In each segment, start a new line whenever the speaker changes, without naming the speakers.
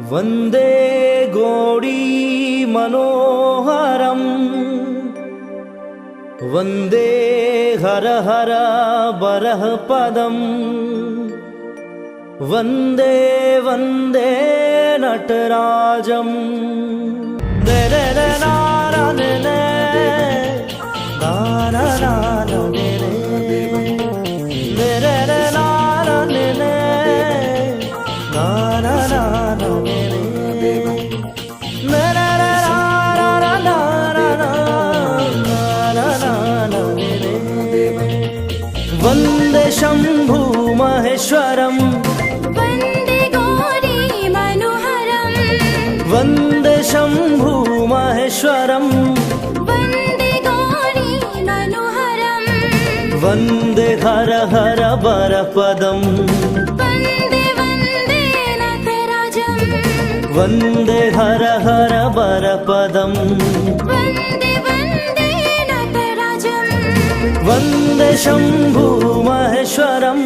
വന്ദേ ഗോഡീ മനോഹരം. വന്ദേ ഹര ഹര ബരഹ പദം. വന്ദേ വന്ദേ നടരാജം നാരായണ वन्दे
गौरी मनोहरम्
वन्दे शम्भु महेश्वरम्
वन्दे गौरी मनोहरम्
वन्दे हर हर वरपदम्
वन्दे वन्दे नटराजम्
वन्दे हर हर वरपदम्
वन्दे वन्दे नटराजम्
वन्दे शम्भु महेश्वरम्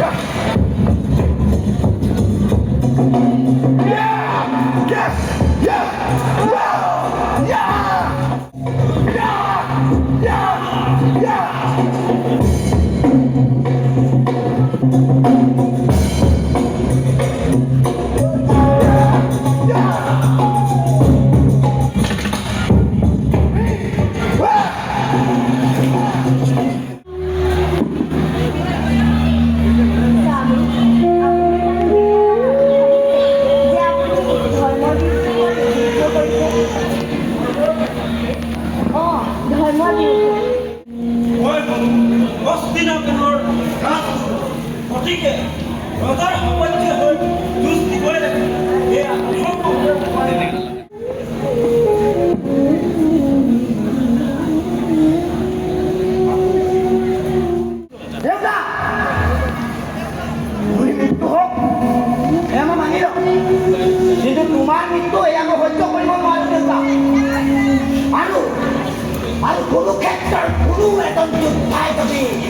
じ。থেকে রোজার সম্পর্কে দুষ্টি করে রাখি এ অসম্ভব Look at their blue at them, you tiger being.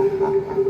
Thank you.